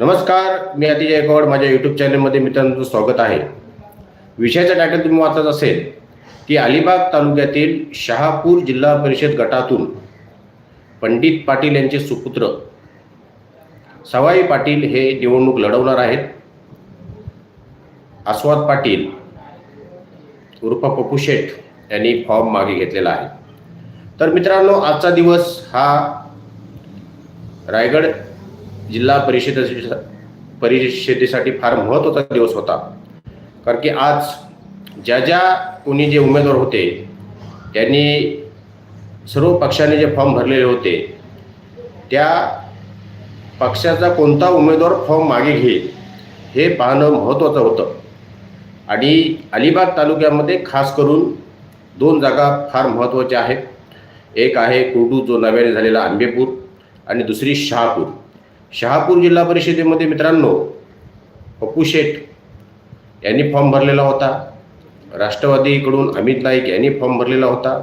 नमस्कार मी अतिजय गौड. माझ्या यूट्यूब चॅनलमध्ये मित्रांनो स्वागत आहे. विषयाचा टायटल तुम्ही वाचत असेल की अलिबाग तालुक्यातील शहापूर जिल्हा परिषद गटातून पंडित पाटील यांचे सुपुत्र सवाई पाटील हे निवडणूक लढवणार आहेत. आस्वाद पाटील उर्फ पप्पू शेठ यांनी फॉर्म मागे घेतलेला आहे. तर मित्रांनो आजचा दिवस हा रायगड जिल्हा परिषदेसाठी परिषदेसाठी फार महत्त्वाचा दिवस होता. कारण की आज ज्या ज्या कोणी जे उमेदवार होते त्यांनी सर्व पक्षाने जे फॉर्म भरलेले होते त्या पक्षाचा कोणता उमेदवार फॉर्म मागे घेईल हे पाहणं महत्त्वाचं होतं. आणि अलिबाग तालुक्यामध्ये खास करून दोन जागा फार महत्त्वाच्या आहेत. एक आहे कुर्डू जो नव्याने झालेला आंबेपूर आणि दुसरी शहापूर. शहापूर जिल्हा परिषदेमध्ये मित्रांनो पप्पू शेठ यांनी फॉर्म भरलेला होता. राष्ट्रवादीकडून अमित नाईक यांनी फॉर्म भरलेला होता.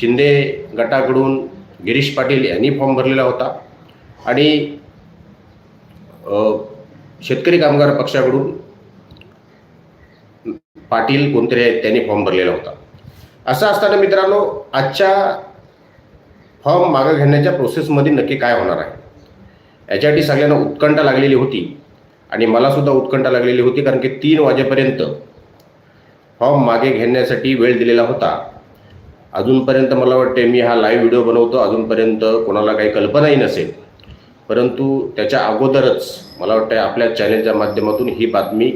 शिंदे गटाकडून गिरीश पाटील यांनी फॉर्म भरलेला होता. आणि शेतकरी कामगार पक्षाकडून पाटील कोणतरी आहेत त्यांनी फॉर्म भरलेला होता. असं असताना मित्रांनो आजच्या फॉर्म मागं घेण्याच्या प्रोसेसमध्ये नक्की काय होणार आहे? याच्यासाठी सगळ्यांना उत्कंठा लागलेली होती. आणि मलासुद्धा उत्कंठा लागलेली होती कारण की तीन वाजेपर्यंत फॉर्म मागे घेण्यासाठी वेळ दिलेला होता. अजूनपर्यंत मला वाटते मी हा लाईव्ह व्हिडिओ बनवतो अजूनपर्यंत कोणाला काही कल्पनाही नसेल. परंतु त्याच्या अगोदरच मला वाटतं आपल्या चॅनेलच्या माध्यमातून ही बातमी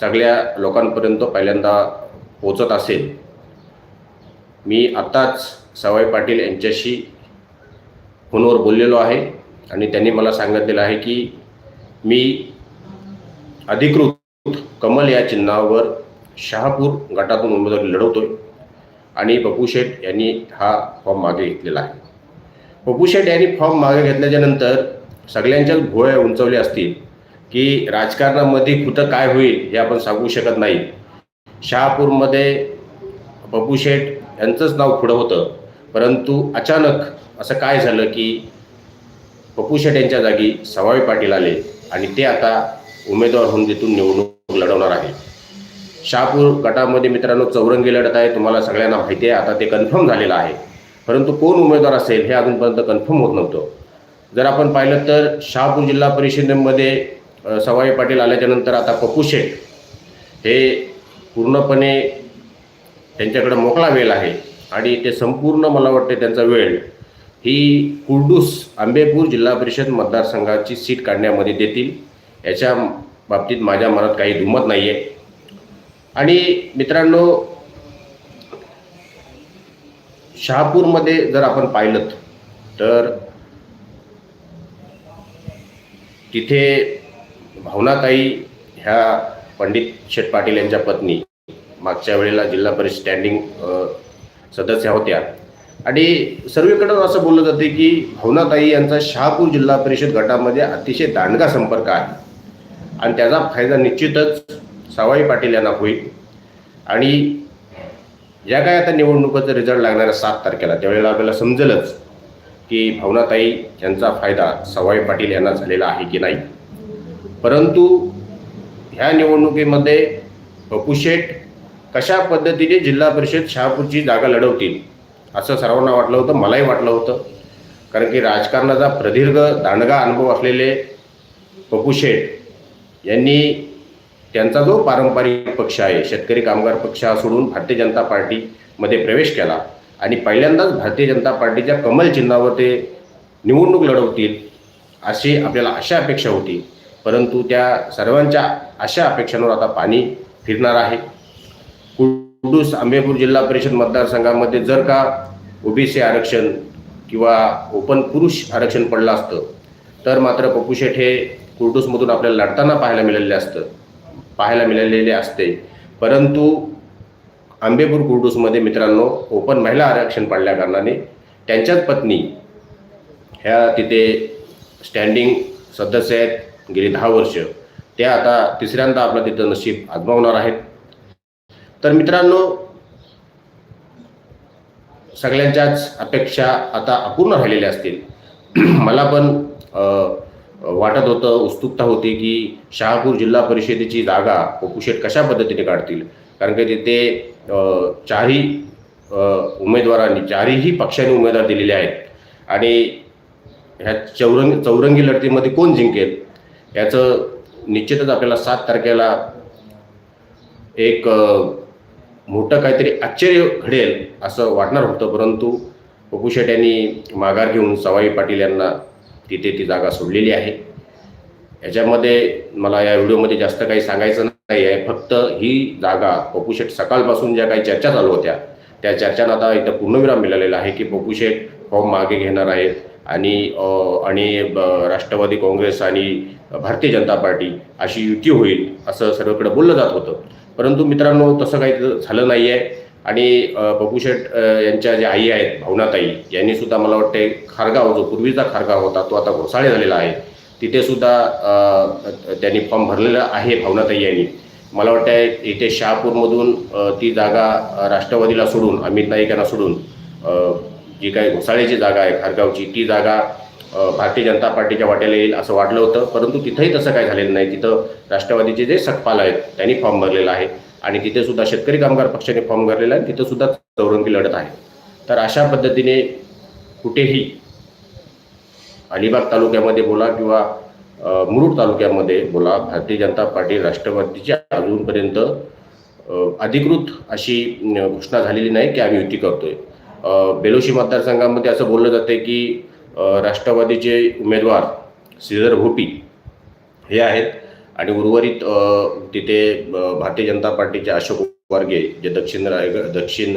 सगळ्या लोकांपर्यंत पहिल्यांदा पोचत असेल. मी आत्ताच सवाई पाटील यांच्याशी फोनवर बोललेलो आहे. आणि त्यांनी मला सांगितलेलं आहे की मी अधिकृत कमल या चिन्हावर शहापूर गटातून उमेदवारी लढवतोय. आणि पप्पू शेठ यांनी हा फॉर्म मागे घेतलेला आहे. पप्पू शेठ यांनी फॉर्म मागे घेतल्याच्या नंतर सगळ्यांच्याच भुवया उंचवले असतील की राजकारणामध्ये कुठं काय होईल हे आपण सांगू शकत नाही. शहापूरमध्ये पप्पू शेठ यांचंच नाव पुढं होतं. परंतु अचानक असं काय झालं की पप्पू शेट यांच्या जागी सवाई पाटील आले आणि ते आता उमेदवार होऊन तिथून निवडणूक लढवणार आहे शहापूर गटामध्ये मित्रांनो चौरंगी लढत आहे. तुम्हाला सगळ्यांना माहिती आहे. आता ते कन्फर्म झालेलं आहे. परंतु कोण उमेदवार असेल हे अजूनपर्यंत कन्फर्म होत नव्हतं. जर आपण पाहिलं तर शहापूर जिल्हा परिषदेमध्ये सवाई पाटील आल्याच्यानंतर आता पप्पू शेठ हे पूर्णपणे त्यांच्याकडे मोकळा वेळ आहे आणि ते संपूर्ण मला वाटते त्यांचा वेळ ही कुर्डूस आंबेपूर जिल्हा परिषद मतदारसंघाची सीट काढण्यामध्ये देतील. याच्या बाबतीत माझ्या मनात काही दुमत नाही आहे आणि मित्रांनो शहापूरमध्ये जर आपण पाहिलं तर तिथे भावनाताई ह्या पंडित शेठ पाटील यांच्या पत्नी मागच्या वेळेला जिल्हा परिषद स्टँडिंग सदस्या सदस्य होत्या. आणि सर्वीकडून असं बोललं जाते की भावनाताई यांचा शहापूर जिल्हा परिषद गटामध्ये अतिशय दांडगा संपर्क आहे. आणि त्याचा फायदा निश्चितच सवाई पाटील यांना होईल. आणि ज्या काय आता निवडणुकीचा रिझल्ट लागणार आहे सात तारखेला त्यावेळेला आपल्याला समजेलच की भावनाताई यांचा फायदा सवाई पाटील यांना झालेला आहे की नाही. परंतु ह्या निवडणुकीमध्ये पप्पू शेठ कशा पद्धतीने जिल्हा परिषद शहापूरची जागा लढवतील असं सर्वांना वाटलं होतं मलाही वाटलं होतं. कारण की राजकारणाचा प्रदीर्घ दांडगा अनुभव असलेले पप्पू शेठ यांनी त्यांचा जो पारंपरिक पक्ष आहे शेतकरी कामगार पक्ष हा सोडून भारतीय जनता पार्टीमध्ये प्रवेश केला. आणि पहिल्यांदाच भारतीय जनता पार्टीच्या कमल चिन्हावर ते निवडणूक लढवतील अशी आपल्याला अशा अपेक्षा होती. परंतु त्या सर्वांच्या अशा अपेक्षांवर आता पाणी फिरणार आहे. कुर्डूस आंबेपूर जिल्हा परिषद मतदारसंघामध्ये जर का ओबीसी आरक्षण किंवा ओपन पुरुष आरक्षण पडलं असतं तर मात्र पप्पू शेठ हे कुर्डूसमधून आपल्याला लढताना पाहायला मिळालेले असतं पाहायला मिळालेले असते. परंतु आंबेपूर कुर्डूसमध्ये मित्रांनो ओपन महिला आरक्षण पडल्या कारणाने त्यांच्याच पत्नी ह्या तिथे स्टँडिंग सदस्य आहेत गेली दहा वर्ष. त्या आता तिसऱ्यांदा आपलं तिथं नशीब आजमावणार आहेत. तर मित्रांनो सगळ्यांच्याच अपेक्षा आता अपूर्ण राहिलेल्या असतील. मला पण वाटत होतं उत्सुकता होती की शहापूर जिल्हा परिषदेची जागा पप्पूशेठ कशा पद्धतीने काढतील? कारण की तिथे चारही उमेदवारांनी चारही पक्षांनी उमेदवार दिलेले आहेत. आणि ह्या चौरंग चौरंगी लढतीमध्ये कोण जिंकेल? याचं निश्चितच आपल्याला सात तारखेला एक मोठं काहीतरी आश्चर्य घडेल असं वाटणार होतं परंतु पप्पू शेट यांनी माघार घेऊन सवाई पाटील यांना तिथे ती जागा सोडलेली आहे. याच्यामध्ये मला या व्हिडिओमध्ये जास्त काही सांगायचं नाही आहे फक्त ही जागा पप्पू शेट सकाळपासून ज्या काही चर्चा चालू होत्या त्या चर्चांना आता इथं पूर्णविराम मिळालेला आहे की पप्पू शेट फॉर्म मागे घेणार आहेत आणि आणि ब- राष्ट्रवादी काँग्रेस आणि भारतीय जनता पार्टी अशी युती होईल असं सर्वकडे बोललं जात होतं. परंतु मित्रांनो तसं काही झालं नाही आहे आणि अ, यांच्या ज्या आई आहेत भावनाताई यांनी सुद्धा मला वाटते खारगाव जो पूर्वीचा खारगाव होता तो आता घोसाळे झालेला आहे. तिथे सुद्धा त्यांनी फॉर्म भरलेला आहे भावनाताई यांनी. मला वाटतं इथे शहापूरमधून ती जागा राष्ट्रवादीला सोडून अमित नाईक यांना सोडून जी काही घोसाळ्याची जागा आहे खारगावची ती जागा भारतीय जनता पार्टीच्या वाट्याला येईल असं वाटलं होतं. परंतु तिथंही तसं काय झालेलं नाही. तिथं राष्ट्रवादीचे जे सकपाल आहेत त्यांनी फॉर्म भरलेला आहे. आणि तिथे सुद्धा शेतकरी कामगार पक्षाने फॉर्म भरलेला आहे. तिथं सुद्धा चौरंगी लढत आहे. तर अशा पद्धतीने कुठेही अलिबाग तालुक्यामध्ये बोला किंवा मुरुड तालुक्यामध्ये बोला भारतीय जनता पार्टी राष्ट्रवादीची अजूनपर्यंत अधिकृत अशी घोषणा झालेली नाही की आम्ही युती करतोय. बेलोशी मतदारसंघामध्ये असं बोललं जाते की राष्ट्रवादीचे उमेदवार श्रीधर भोपी हे आहेत आणि उर्वरित तिथे भारतीय जनता पार्टीचे अशोक वारगे जे दक्षिण रायगड दक्षिण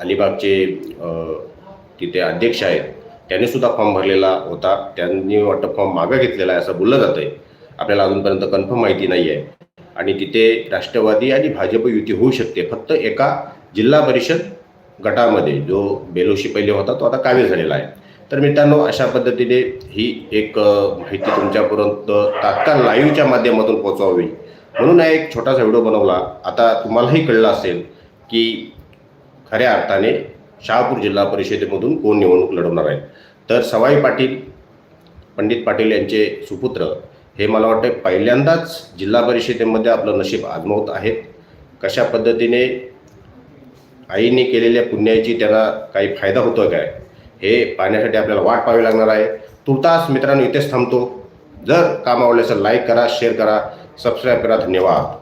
अलिबागचे तिथे अध्यक्ष आहेत त्यांनी सुद्धा फॉर्म भरलेला होता. त्यांनी वाटतं फॉर्म मागं घेतलेला आहे असं बोललं जातं आहे आपल्याला अजूनपर्यंत कन्फर्म माहिती नाही आहे. आणि तिथे राष्ट्रवादी आणि भाजप युती होऊ शकते. फक्त एका जिल्हा परिषद गटामध्ये जो बेलोशी पहिले होता तो आता काव्य झालेला आहे. तर मित्रांनो अशा पद्धतीने ही एक माहिती तुमच्यापर्यंत तात्काळ लाईव्हच्या माध्यमातून पोचवावी म्हणून हा एक छोटासा व्हिडिओ बनवला. आता तुम्हालाही कळलं असेल की खऱ्या अर्थाने शहापूर जिल्हा परिषदेमधून कोण निवडणूक लढवणार आहे. तर सवाई पाटील पंडित पाटील यांचे सुपुत्र हे मला वाटतं पहिल्यांदाच जिल्हा परिषदेमध्ये आपलं नशीब आजमवत आहेत. कशा पद्धतीने आईने केलेल्या पुण्याची त्यांना काही फायदा होतो काय? हे पाहण्यासाठी आपल्याला वाट पाहावी लागणार आहे. तुर्तास मित्रांनो इथेच थांबतो. जर काम आवडले तर लाईक करा शेअर करा सबस्क्राईब करा. धन्यवाद.